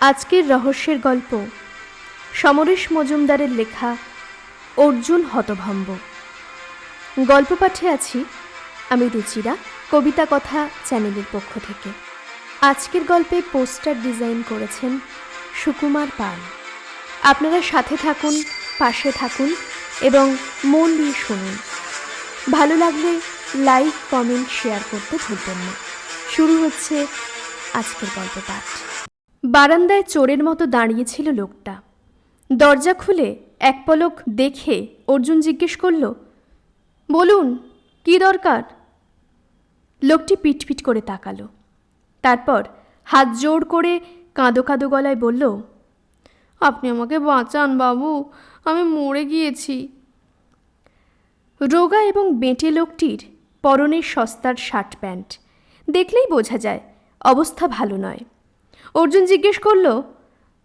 আজকের রহস্যের গল্প। সমরেশ মজুমদারের লেখা অর্জুন হতভম্ব। গল্প পাঠে আছি আমি রুচিরা, কবিতা কথা চ্যানেলের পক্ষ থেকে। আজকের গল্পে পোস্টার ডিজাইন করেছেন সুকুমার পাল। আপনারা সাথে থাকুন, পাশে থাকুন এবং মন দিয়ে শুনুন। ভালো লাগলে লাইক, কমেন্ট, শেয়ার করতে ভুলবেন না। শুরু হচ্ছে আজকের গল্প পাঠ। বারান্দায় চোরের মতো দাঁড়িয়েছিল লোকটা। দরজা খুলে এক পলক দেখে অর্জুন জিজ্ঞেস করল, বলুন, কি দরকার? লোকটি পিটপিট করে তাকালো। তারপর হাত জোর করে কাঁদো কাঁদো গলায় বলল, আপনি আমাকে বাঁচান বাবু, আমি মরে গিয়েছি। রোগা এবং বেঁটে লোকটির পরনের সস্তার শার্ট প্যান্ট। দেখলেই বোঝা যায়, অবস্থা ভালো নয়। অর্জুন জিজ্ঞেস করল,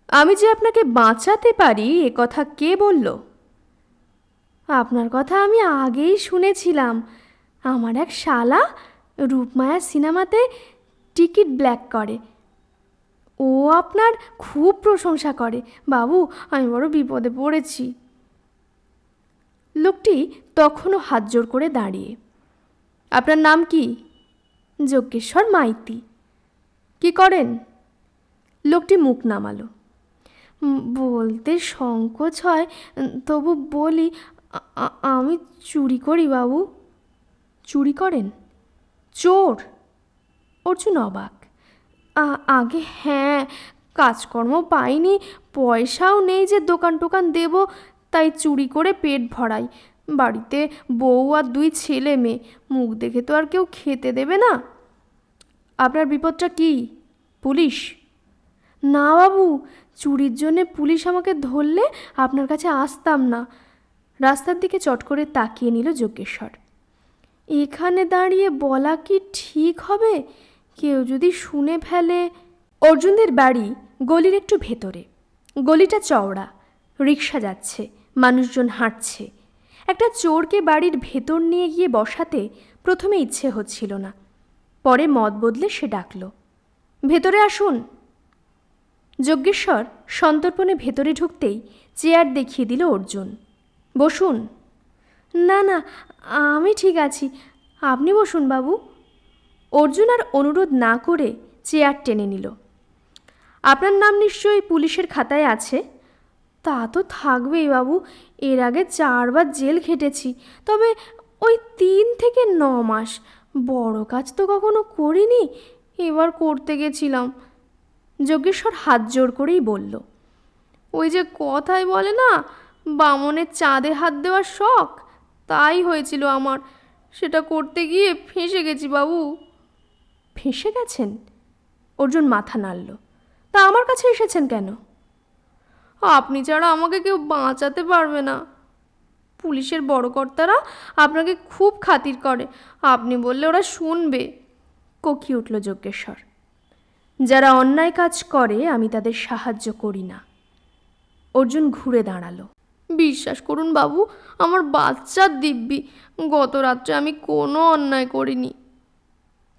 আমি যে আপনাকে বাঁচাতে পারি, এ কথা কে বলল? আপনার কথা আমি আগেই শুনেছিলাম। আমার এক শালা রূপমায়া সিনেমাতে টিকিট ব্ল্যাক করে। ও আপনার খুব প্রশংসা করে। বাবু, আমি বড় বিপদে পড়েছি। লোকটি তখনও হাত জোর করে দাঁড়িয়ে। আপনার নাম কি? যজ্ঞেশ্বর মাইতি। কি করেন? লোকটি মুখ নামালো। বলতে সংকোচ হয় তবু বলি আমি চুরি করি বাবু। চুরি করেন? চোর? অর্জুন অবাক। আগে হ্যাঁ কাজকর্ম পাইনি, পয়সাও নেই যে দোকান টোকান দেব, তাই চুরি করে পেট ভরাই। বাড়িতে বউ আর দুই ছেলে মেয়ে, মুখ দেখে তো আর কেউ খেতে দেবে না। আপনার বিপদটা কি? পুলিশ? না বাবু, চুরির জন্যে পুলিশ আমাকে ধরলে আপনার কাছে আসতাম না। রাস্তার দিকে চট করে তাকিয়ে নিল যজ্ঞেশ্বর এখানে দাঁড়িয়ে বলা কি ঠিক হবে? কেউ যদি শুনে ফেলে। অর্জুনদের বাড়ি গলির একটু ভেতরে। গলিটা চওড়া রিক্সা যাচ্ছে, মানুষজন হাঁটছে। একটা চোরকে বাড়ির ভেতর নিয়ে গিয়ে বসাতে প্রথমে ইচ্ছে হচ্ছিল না। পরে মত বদলে সে ডাকল, ভেতরে আসুন। যজ্ঞেশ্বর সন্তর্পণে ভেতরে ঢুকতেই চেয়ার দেখিয়ে দিল অর্জুন। বসুন। না না, আমি ঠিক আছি। আপনি বসুন বাবু। অর্জুন আর অনুরোধ না করে চেয়ার টেনে নিল। আপনার নাম নিশ্চয়ই পুলিশের খাতায় আছে? তা তো থাকবেই বাবু। এর আগে চারবার জেল খেটেছি, তবে ওই তিন থেকে ন মাস। বড় কাজ তো কখনো করিনি, এবার করতে গেছিলাম। যজ্ঞেশ্বর হাত জোর করেই বলল, ওই যে কথাই বলে না, বামনের চাঁদে হাত দেওয়ার শখ? তাই হয়েছিল আমার। সেটা করতে গিয়ে ফেঁসে গেছি বাবু। ফেঁসে গেছেন? অর্জুন মাথা নাড়ল, তা আমার কাছে এসেছেন কেন? আপনি ছাড়া আমাকে কেউ বাঁচাতে পারবে না। পুলিশের বড় কর্তারা আপনাকে খুব খাতির করে। আপনি বললে ওরা শুনবে। কোকি উঠল যজ্ঞেশ্বর যারা অন্যায় কাজ করে আমি তাদের সাহায্য করি না। অর্জুন ঘুরে দাঁড়াল। বিশ্বাস করুন বাবু আমার বাচ্চার দিব্যি। গত রাত্রে আমি কোনো অন্যায় করিনি।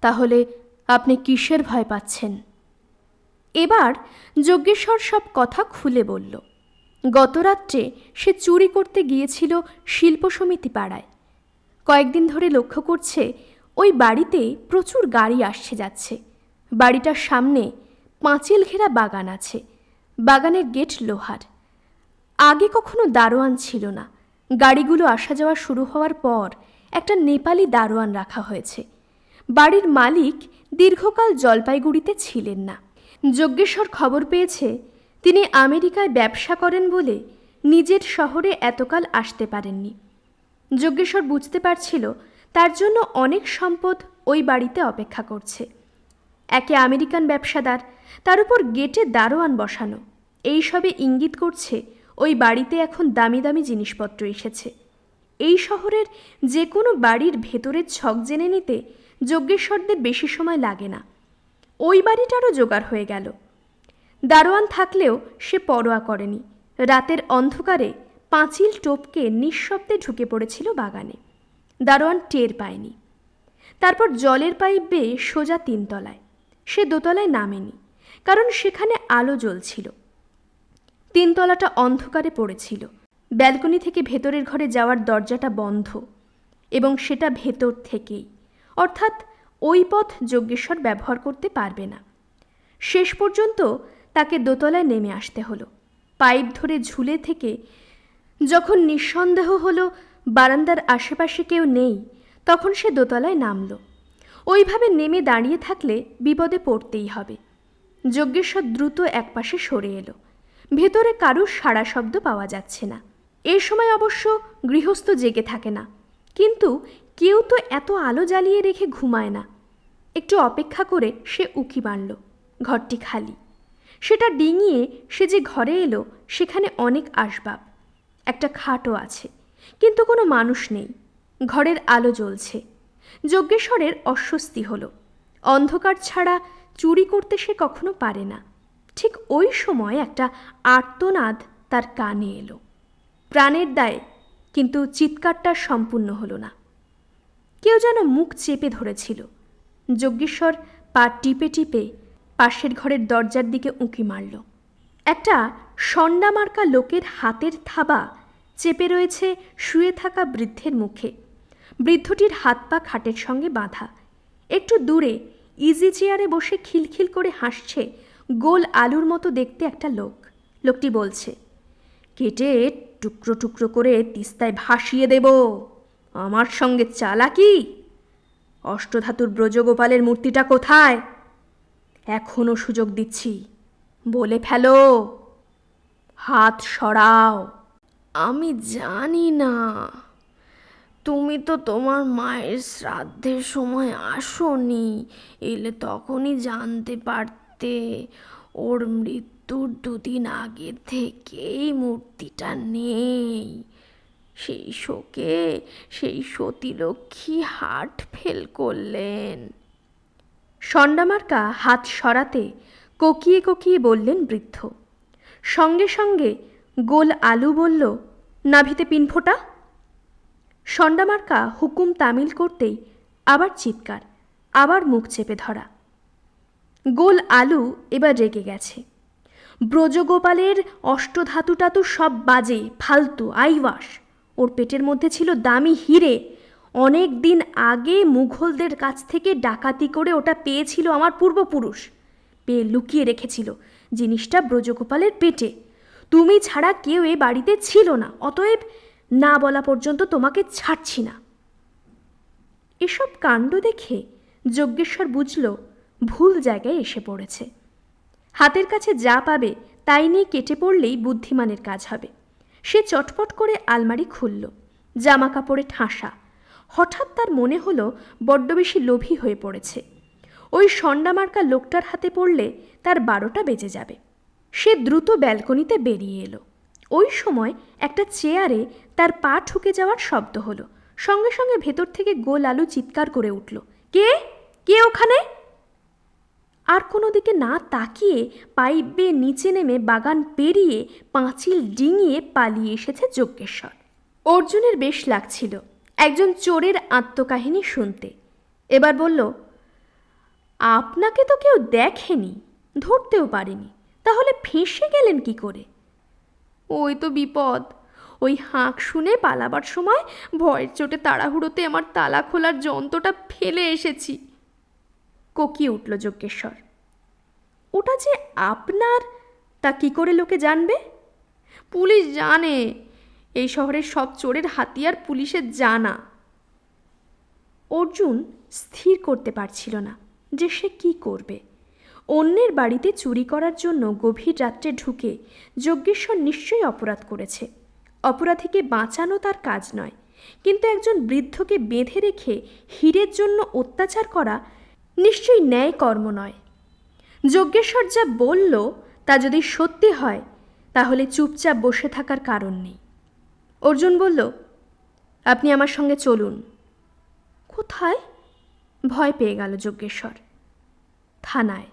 তাহলে আপনি কিসের ভয় পাচ্ছেন? এবার যজ্ঞেশ্বর সব কথা খুলে বলল। গত রাত্রে সে চুরি করতে গিয়েছিল শিল্প সমিতি পাড়ায়। কয়েকদিন ধরে লক্ষ্য করছে ওই বাড়িতে প্রচুর গাড়ি আসছে যাচ্ছে। বাড়িটার সামনে পাঁচিল ঘেরা বাগান আছে। বাগানের গেট লোহার। আগে কখনো দারোয়ান ছিল না। গাড়িগুলো আসা যাওয়া শুরু হওয়ার পর একটা নেপালি দারোয়ান রাখা হয়েছে। বাড়ির মালিক দীর্ঘকাল জলপাইগুড়িতে ছিলেন না। যজ্ঞেশ্বর খবর পেয়েছে, তিনি আমেরিকায় ব্যবসা করেন বলে নিজের শহরে এতকাল আসতে পারেননি। যজ্ঞেশ্বর বুঝতে পারছিল, তার জন্য অনেক সম্পদ ওই বাড়িতে অপেক্ষা করছে। একে আমেরিকান ব্যবসাদার, তার উপর গেটে দারোয়ান বসানো। এই সবে ইঙ্গিত করছে, ওই বাড়িতে এখন দামি দামি জিনিসপত্র এসেছে। এই শহরের যে কোনো বাড়ির ভেতরের ছক জেনে নিতে যজ্ঞেশ্বরদের বেশি সময় লাগে না। ওই বাড়িটারও জোগাড় হয়ে গেল। দারোয়ান থাকলেও সে পরোয়া করেনি। রাতের অন্ধকারে পাঁচিল টোপকে নিঃশব্দে ঢুকে পড়েছিল বাগানে। দারোয়ান টের পায়নি। তারপর জলের পাইপ বেয়ে সোজা তিনতলায়। সে দোতলায় নামেনি, কারণ সেখানে আলো জ্বলছিল। তিনতলাটা অন্ধকারে পড়েছিল। ব্যালকনি থেকে ভেতরের ঘরে যাওয়ার দরজাটা বন্ধ, এবং সেটা ভেতর থেকেই। অর্থাৎ ওই পথ যজ্ঞেশ্বর ব্যবহার করতে পারবে না। শেষ পর্যন্ত তাকে দোতলায় নেমে আসতে হলো। পাইপ ধরে ঝুলে থেকে যখন নিঃসন্দেহ হলো বারান্দার আশেপাশে কেউ নেই, তখন সে দোতলায় নামল। ওইভাবে নেমে দাঁড়িয়ে থাকলে বিপদে পড়তেই হবে। যজ্ঞেশ্বর দ্রুত একপাশে সরে এলো। ভেতরে কারুর সাড়া শব্দ পাওয়া যাচ্ছে না। এ সময় অবশ্য গৃহস্থ জেগে থাকে না। কিন্তু কেউ তো এত আলো জ্বালিয়ে রেখে ঘুমায় না। একটু অপেক্ষা করে সে উকি মারল, ঘরটি খালি। সেটা ডিঙিয়ে সে যে ঘরে এলো, সেখানে অনেক আসবাব। একটা খাটও আছে, কিন্তু কোনো মানুষ নেই। ঘরের আলো জ্বলছে। যজ্ঞেশ্বরের অস্বস্তি হলো। অন্ধকার ছাড়া চুরি করতে সে কখনো পারে না। ঠিক ওই সময় একটা আর্তনাদ তার কানে এলো। প্রাণের দায়ে, কিন্তু চিৎকারটা সম্পূর্ণ হলো না। কেউ যেন মুখ চেপে ধরেছিল। যজ্ঞেশ্বর পা টিপে টিপে পাশের ঘরের দরজার দিকে উঁকি মারল। একটা সন্ডামার্কা লোকের হাতের থাবা চেপে রয়েছে শুয়ে থাকা বৃদ্ধের মুখে। বৃদ্ধটির হাত পা খাটের সঙ্গে বাঁধা। একটু দূরে ইজি চেয়ারে বসে খিলখিল করে হাসছে গোল আলুর মতো দেখতে একটা লোক। লোকটি বলছে, কেটে টুকরো টুকরো করে তিস্তায় ভাসিয়ে দেব। আমার সঙ্গে চালা চালাকি? অষ্টধাতুর ব্রজগোপালের মূর্তিটা কোথায়? এখনও সুযোগ দিচ্ছি। বলে ফেলো। হাত সরাও। আমি জানি না। তুমি তো তোমার মায়ের শ্রাদ্ধের সময় আসোনি, এলে তখনই জানতে পারতে। ওর মৃত্যুর দুদিন আগে থেকেই মূর্তিটা নেই। সেই শোকে সেই সতীলক্ষ্মী হাট ফেল করলেন। সন্ডামার্কা হাত সরাতে কোকিয়ে কোকিয়ে বললেন বৃদ্ধ। সঙ্গে সঙ্গে গোল আলু বলল, নাভিতে পিন ফোটা। সন্ডামার্কা হুকুম তামিল করতেই আবার চিৎকার, আবার মুখ চেপে ধরা। গোল আলু এবার রেগে গেছে। ব্রজগোপালের অষ্টধাতুটা তো সব বাজে, ফালতু, আইওয়াস। ওর পেটের মধ্যে ছিল দামি হিরে। অনেক দিন আগে মুঘলদের কাছ থেকে ডাকাতি করে ওটা পেয়েছিল আমার পূর্বপুরুষ। পেয়ে লুকিয়ে রেখেছিল জিনিসটা ব্রজগোপালের পেটে। তুমি ছাড়া কেউ এ বাড়িতে ছিল না, অতএব না বলা পর্যন্ত তোমাকে ছাড়ছি না। এসব কাণ্ড দেখে যজ্ঞেশ্বর বুঝল ভুল জায়গায় এসে পড়েছে। হাতের কাছে যা পাবে তাই নিয়ে কেটে পড়লেই বুদ্ধিমানের কাজ হবে। সে চটপট করে আলমারি খুলল জামা কাপড়ে ঠাসা। হঠাৎ তার মনে হলো বড্ড বেশি লোভী হয়ে পড়েছে। ওই সন্ডামার্কা লোকটার হাতে পড়লে তার বারোটা বেজে যাবে। সে দ্রুত ব্যালকনিতে বেরিয়ে এলো। ওই সময় একটা চেয়ারে তার পা ঠুকে যাওয়ার শব্দ হলো। সঙ্গে সঙ্গে ভেতর থেকে গোল আলু চিৎকার করে উঠল। কে? কে ওখানে? আর কোনো দিকে না তাকিয়ে পাইপ বেয়ে নিচে নেমে বাগান পেরিয়ে পাঁচিল ডিঙিয়ে পালিয়ে এসেছে যজ্ঞেশ্বর। অর্জুনের বেশ লাগছিল একজন চোরের আত্মকাহিনী শুনতে। এবার বলল, আপনাকে তো কেউ দেখেনি, ধরতেও পারেনি। তাহলে ফেঁসে গেলেন কি করে? ওই তো বিপদ। ওই হাঁক শুনে পালাবার সময় ভয়ের চোটে তাড়াহুড়োতে আমার তালা খোলার যন্ত্রটা ফেলে এসেছি। কোকিয়ে উঠল যজ্ঞেশ্বর। ওটা যে আপনার? তা কি করে লোকে জানবে? পুলিশ জানে। এই শহরের সব চোরের হাতিয়ার পুলিশের জানা। অর্জুন স্থির করতে পারছিল না যে সে কি করবে। অন্যের বাড়িতে চুরি করার জন্য গভীর রাত্রে ঢুকে যজ্ঞেশ্বর নিশ্চয়ই অপরাধ করেছে। অপরাধীকে বাঁচানো তার কাজ নয়। কিন্তু একজন বৃদ্ধকে বেঁধে রেখে হীরের জন্য অত্যাচার করা নিশ্চয়ই ন্যায় কর্ম নয়। যজ্ঞেশ্বর যা বলল, তা যদি সত্যি হয়, তাহলে চুপচাপ বসে থাকার কারণ নেই। অর্জুন বলল, আপনি আমার সঙ্গে চলুন। কোথায়? ভয় পেয়ে গেল যজ্ঞেশ্বর। থানায়।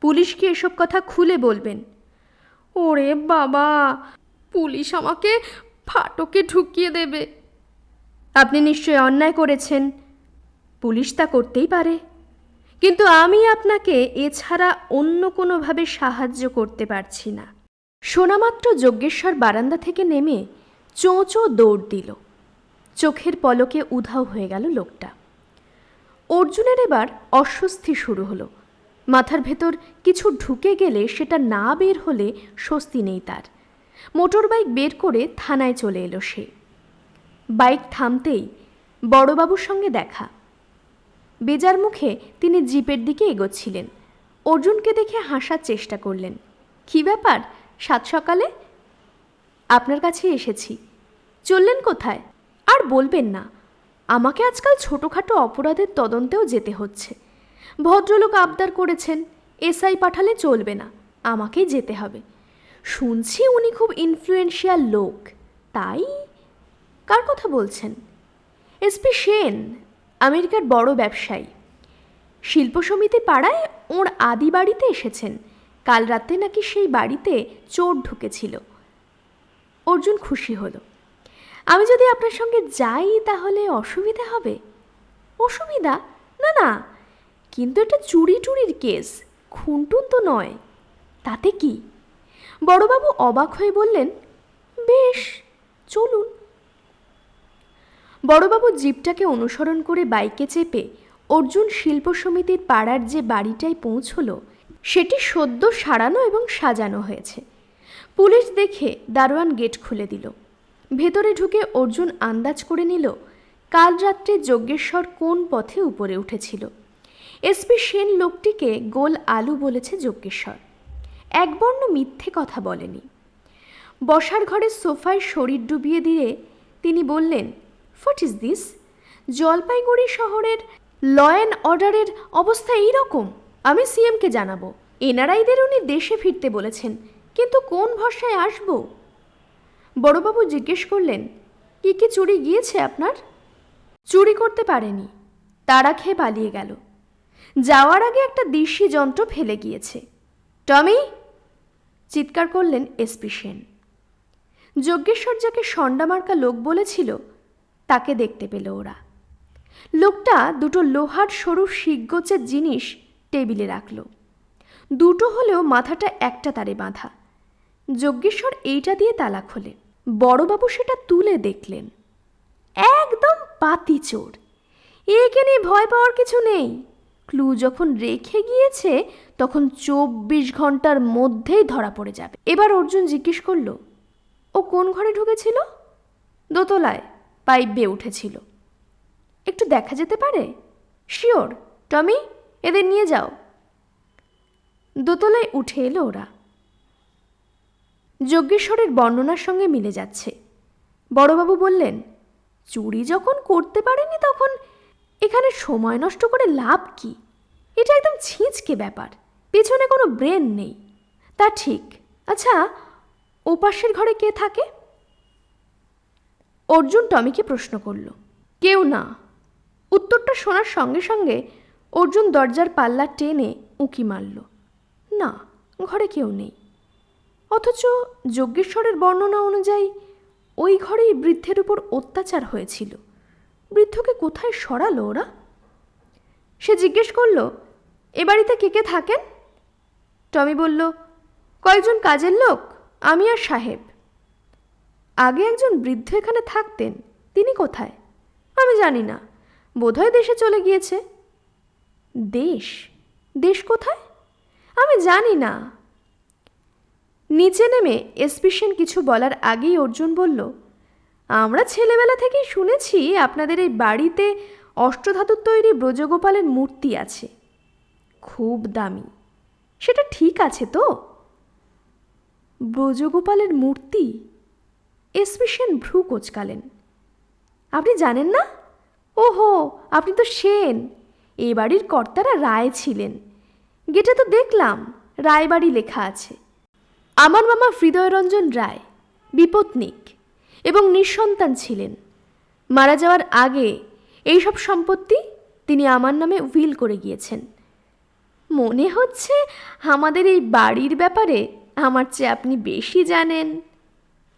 পুলিশকে এসব কথা খুলে বলবেন? ওরে বাবা! পুলিশ আমাকে ফাটকে ঢুকিয়ে দেবে। আপনি নিশ্চয়ই অন্যায় করেছেন। পুলিশ তা করতেই পারে। কিন্তু আমি আপনাকে এছাড়া অন্য কোনোভাবে সাহায্য করতে পারছি না। শোনামাত্র যজ্ঞেশ্বর বারান্দা থেকে নেমে চোঁচো দৌড় দিল। চোখের পলকে উধাও হয়ে গেল লোকটা। অর্জুনের এবার অস্বস্তি শুরু হলো। মাথার ভেতর কিছু ঢুকে গেলে সেটা না বের হলে স্বস্তি নেই তার। মোটর বাইক বের করে থানায় চলে এলো সে। বাইক থামতেই বড়বাবুর সঙ্গে দেখা। বেজার মুখে তিনি জিপের দিকে এগোচ্ছিলেন। অর্জুনকে দেখে হাসার চেষ্টা করলেন। কি ব্যাপার? সাত সকালে? আপনার কাছে এসেছি। চললেন কোথায়? আর বলবেন না। আমাকে আজকাল ছোটোখাটো অপরাধের তদন্তেও যেতে হচ্ছে। ভদ্রলোক আবদার করেছেন, এসআই পাঠালে চলবে না। আমাকেই যেতে হবে। শুনছি উনি খুব ইনফ্লুয়েন্সিয়াল লোক। তাই? কার কথা বলছেন? এসপি সেন, আমেরিকার বড় ব্যবসায়ী। শিল্প সমিতি পাড়ায় ওর আদি বাড়িতে এসেছেন। কাল রাতে নাকি সেই বাড়িতে চোর ঢুকেছিল। অর্জুন খুশি হলো। আমি যদি আপনার সঙ্গে যাই তাহলে অসুবিধা হবে? অসুবিধা? না না। কিন্তু এটা চুরি টুরির কেস। খুনটুন তো নয়। তাতে কি? বড়বাবু অবাক হয়ে বললেন, বেশ, চলুন। বড়বাবু জিপটাকে অনুসরণ করে বাইকে চেপে অর্জুন শিল্প সমিতির পাড়ার যে বাড়িটায় পৌঁছল, সেটি সদ্য সারানো এবং সাজানো হয়েছে। পুলিশ দেখে দারোয়ান গেট খুলে দিল। ভেতরে ঢুকে অর্জুন আন্দাজ করে নিল, কাল রাত্রে যজ্ঞেশ্বর কোন পথে উপরে উঠেছিল। এসপি সেন লোকটিকে গোল আলু বলেছে যজ্ঞেশ্বর। একবর্ণ মিথ্যে কথা বলেনি। বসার ঘরে সোফায় শরীর ডুবিয়ে দিয়ে তিনি বললেন হোয়াট ইজ দিস জলপাইগুড়ি শহরের ল অ্যান্ড অর্ডারের অবস্থা এই রকম আমি সিএমকে জানাব। এনআরআইদের উনি দেশে ফিরতে বলেছেন, কিন্তু কোন ভরসায় আসব? বড়বাবু জিজ্ঞেস করলেন, কি কি চুরি গিয়েছে আপনার? চুরি করতে পারেনি। তারা খেয়ে পালিয়ে গেল। যাওয়ার আগে একটা দিশি যন্ত্র ফেলে গিয়েছে। টমি চিৎকার করলেন এসপি সেন। যজ্ঞেশ্বর যাকে সন্ডামার্কা লোক বলেছিল, তাকে দেখতে পেল ওরা। লোকটা দুটো লোহার সরু শিগগোচের জিনিস টেবিলে রাখল। দুটো হলেও মাথাটা একটা তারে বাঁধা। যজ্ঞেশ্বর এইটা দিয়ে তালা খোলে বড়বাবু সেটা তুলে দেখলেন। একদম পাতি চোর। একে নিয়ে ভয় পাওয়ার কিছু নেই। ক্লু যখন রেখে গিয়েছে, তখন চব্বিশ ঘণ্টার মধ্যেই ধরা পড়ে যাবে। এবার অর্জুন জিজ্ঞেস করল, ও কোন ঘরে ঢুকেছিল? দোতলায় পাইপ বেয়ে উঠেছিল। একটু দেখা যেতে পারে? শিওর। টমি, এদের নিয়ে যাও। দোতলায় উঠে এলো ওরা। যজ্ঞেশ্বরের বর্ণনার সঙ্গে মিলে যাচ্ছে। বড়বাবু বললেন, চুরি যখন করতে পারেনি তখন এখানে সময় নষ্ট করে লাভ কি? এটা একদম ছিঁচকে ব্যাপার। পেছনে কোনো ব্রেন নেই। তা ঠিক। আচ্ছা ওপাশের ঘরে কে থাকে? অর্জুন টমিকে প্রশ্ন করল। কেউ না। উত্তরটা শোনার সঙ্গে সঙ্গে অর্জুন দরজার পাল্লা টেনে উঁকি মারল। না, ঘরে কেউ নেই। অথচ যজ্ঞেশ্বরের বর্ণনা অনুযায়ী ওই ঘরেই বৃদ্ধের উপর অত্যাচার হয়েছিল। বৃদ্ধকে কোথায় সরালো ওরা? সে জিজ্ঞেস করল, এ বাড়িতে কে কে থাকেন? টমি বলল, কয়েকজন কাজের লোক, আমি আর সাহেব। আগে একজন বৃদ্ধ এখানে থাকতেন, তিনি কোথায়? আমি জানি না, বোধহয় দেশে চলে গিয়েছে। দেশ? দেশ কোথায়? আমি জানি না। নিচে নেমে এসপি সেন কিছু বলার আগেই অর্জুন বলল আমরা ছেলেবেলা থেকেই শুনেছি আপনাদের এই বাড়িতে অষ্টধাতুর তৈরি ব্রজগোপালের মূর্তি আছে। খুব দামি। সেটা ঠিক আছে তো? ব্রজগোপালের মূর্তি? এসপি সেন ভ্রু কোচকালেন। আপনি জানেন না? ওহো, আপনি তো সেন। এ বাড়ির কর্তারা রায় ছিলেন। গেটে তো দেখলাম, রায়বাড়ি লেখা আছে। আমার মামা হৃদয়রঞ্জন রায়, বিপত্নিক। এবং নিঃসন্তান ছিলেন। মারা যাওয়ার আগে এইসব সম্পত্তি তিনি আমার নামে উইল করে গিয়েছেন। মনে হচ্ছে আমাদের এই বাড়ির ব্যাপারে আমার চেয়ে আপনি বেশি জানেন।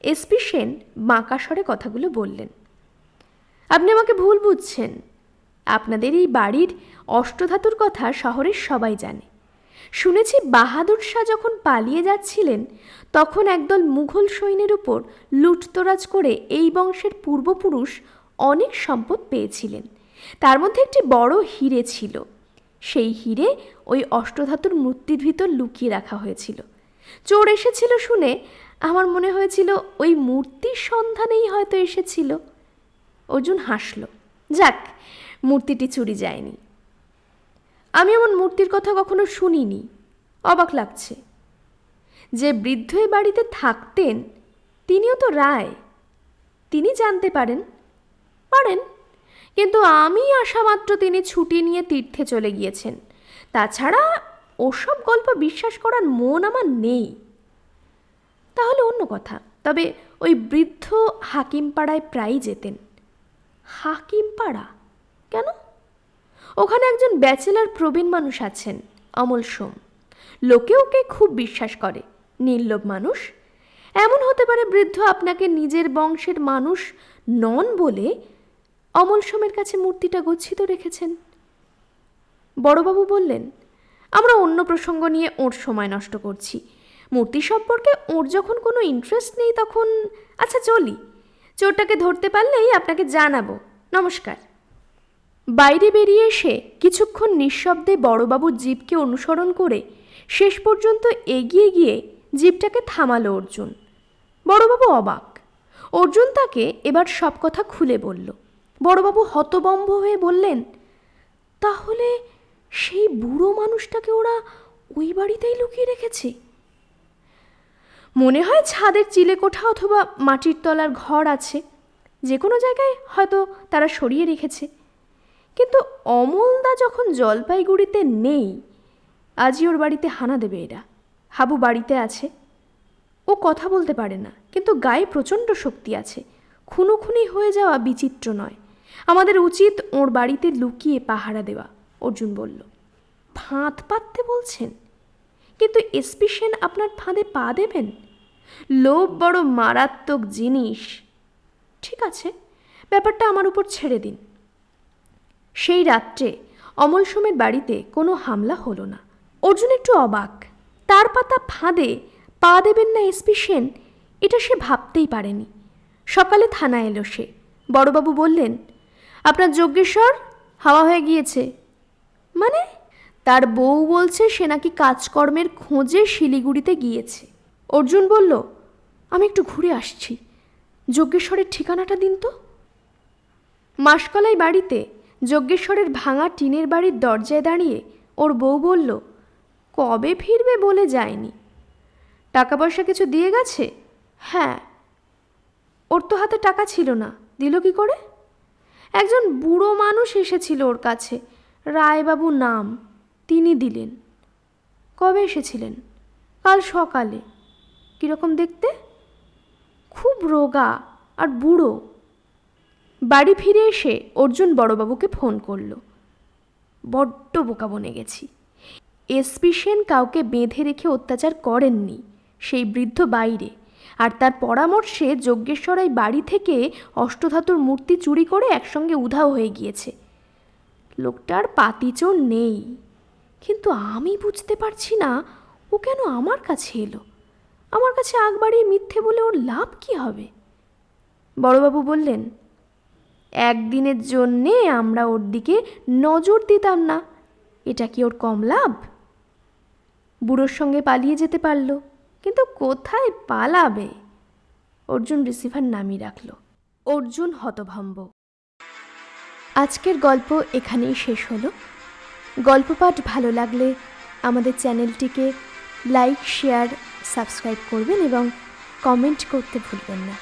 এসপি সেন বাঁকা স্বরে কথাগুলো বললেন। আপনি আমাকে ভুল বুঝছেন। আপনাদের এই বাড়ির অষ্টধাতুর কথা শহরের সবাই জানে। শুনেছি বাহাদুর শাহ যখন পালিয়ে যাচ্ছিলেন তখন একদল মুঘল সৈন্যের উপর লুটতরাজ করে এই বংশের পূর্বপুরুষ অনেক সম্পদ পেয়েছিলেন। তার মধ্যে একটি বড় হিরে ছিল। সেই হিরে ওই অষ্টধাতুর মূর্তির ভিতর লুকিয়ে রাখা হয়েছিল। চোর এসেছিল শুনে আমার মনে হয়েছিল ওই মূর্তির সন্ধানেই হয়তো এসেছিল। অর্জুন হাসল, যাক, মূর্তিটি চুরি যায়নি। আমি এমন মূর্তির কথা কখনো শুনিনি। অবাক লাগছে। যে বৃদ্ধ এ বাড়িতে থাকতেন, তিনিও তো রায়। তিনি জানতে পারেন পারেন। কিন্তু আমি আসা মাত্র তিনি ছুটি নিয়ে তীর্থে চলে গিয়েছেন। তাছাড়া ওসব গল্প বিশ্বাস করার মন আমার নেই। তাহলে অন্য কথা, তবে ওই বৃদ্ধ হাকিমপাড়ায় প্রায়ই যেতেন। হাকিমপাড়া? কেন? ওখানে একজন ব্যাচেলার প্রবীণ মানুষ আছেন, অমল সোম। লোকে ওকে খুব বিশ্বাস করে। নির্লোভ মানুষ? এমন হতে পারে বৃদ্ধ আপনাকে নিজের বংশের মানুষ নন বলে অমল সোমের কাছে মূর্তিটা গচ্ছিত রেখেছেন। বড়বাবু বললেন, আমরা অন্য প্রসঙ্গ নিয়ে ওর সময় নষ্ট করছি। মূর্তি সম্পর্কে ওর যখন কোনো ইন্টারেস্ট নেই তখন আচ্ছা চলি। চোরটাকে ধরতে পারলেই আপনাকে জানাব। নমস্কার। বাইরে বেরিয়ে এসে কিছুক্ষণ নিঃশব্দে বড়বাবুর জীবকে অনুসরণ করে শেষ পর্যন্ত এগিয়ে গিয়ে জিপটাকে থামালো অর্জুন। বড়বাবু অবাক। অর্জুন তাকে এবার সব কথা খুলে বলল। বড়বাবু হতবম্ব হয়ে বললেন, তাহলে সেই বুড়ো মানুষটাকে ওরা ওই বাড়িতেই লুকিয়ে রেখেছে? মনে হয় ছাদের চিলেকোঠা অথবা মাটির তলার ঘর আছে। যে কোনো জায়গায় হয়তো তারা সরিয়ে রেখেছে। কিন্তু অমলদা যখন জলপাইগুড়িতে নেই, আজই ওর বাড়িতে হানা দেবে এরা। হাবু বাড়িতে আছে। ও কথা বলতে পারে না, কিন্তু গায়ে প্রচণ্ড শক্তি আছে। খুনোখুনি হয়ে যাওয়া বিচিত্র নয়। আমাদের উচিত ওর বাড়িতে লুকিয়ে পাহারা দেওয়া, অর্জুন বলল। ফাঁদ পাততে বলছেন? কিন্তু এসপি সেন আপনার ফাঁদে পা দেবেন? লোভ বড় মারাত্মক জিনিস। ঠিক আছে, ব্যাপারটা আমার উপর ছেড়ে দিন। সেই রাত্রে অমল সোমের বাড়িতে কোনো হামলা হলো না। অর্জুন একটু অবাক। তার পাতা ফাঁদে, পা দেবেন না এসপি সেন, এটা সে ভাবতেই পারেনি। সকালে থানা এলো সে। বড়বাবু বললেন, আপনার যজ্ঞেশ্বর হাওয়া হয়ে গিয়েছে। মানে? তার বউ বলছে সে নাকি কাজকর্মের খোঁজে শিলিগুড়িতে গিয়েছে। অর্জুন বলল, আমি একটু ঘুরে আসছি। যজ্ঞেশ্বরের ঠিকানাটা দিন তো। মাসকলাই বাড়িতে যজ্ঞেশ্বরের ভাঙা টিনের বাড়ির দরজায় দাঁড়িয়ে ওর বউ বলল কবে ফিরবে বলে যায়নি। টাকা পয়সা কিছু দিয়ে গেছে? হ্যাঁ। ওর তো হাতে টাকা ছিল না, দিল কি করে? একজন বুড়ো মানুষ এসেছিল ওর কাছে রায়বাবু নাম, তিনি দিলেন। কবে এসেছিলেন? কাল সকালে। কীরকম দেখতে? খুব রোগা আর বুড়ো। বাড়ি ফিরে এসে অর্জুন বড়বাবুকে ফোন করল। বড্ড বোকা বনে গেছি। এসপি সেন কাউকে বেঁধে রেখে অত্যাচার করেননি, সেই বৃদ্ধ বাইরে। আর তার পরামর্শে যজ্ঞেশ্বরাই বাড়ি থেকে অষ্টধাতুর মূর্তি চুরি করে একসঙ্গে উধাও হয়ে গিয়েছে। লোকটার পাতিচোর নেই। কিন্তু আমি বুঝতে পারছি না, ও কেন আমার কাছে এলো? আমার কাছে আগ বাড়িয়ে মিথ্যে বলে ওর লাভ কি হবে? বড়বাবু বললেন, একদিনের জন্যে আমরা ওর দিকে নজর দিতাম না। এটা কি ওর কম লাভ? বুড়োর সঙ্গে পালিয়ে যেতে পারল, কিন্তু কোথায় পালাবে? অর্জুন রিসিভার নামিয়ে রাখল। অর্জুন হতভম্ব। আজকের গল্প এখানেই শেষ হলো। গল্প পাঠ ভালো লাগলে আমাদের চ্যানেলটিকে লাইক, শেয়ার, সাবস্ক্রাইব করবেন এবং কমেন্ট করতে ভুলবেন না।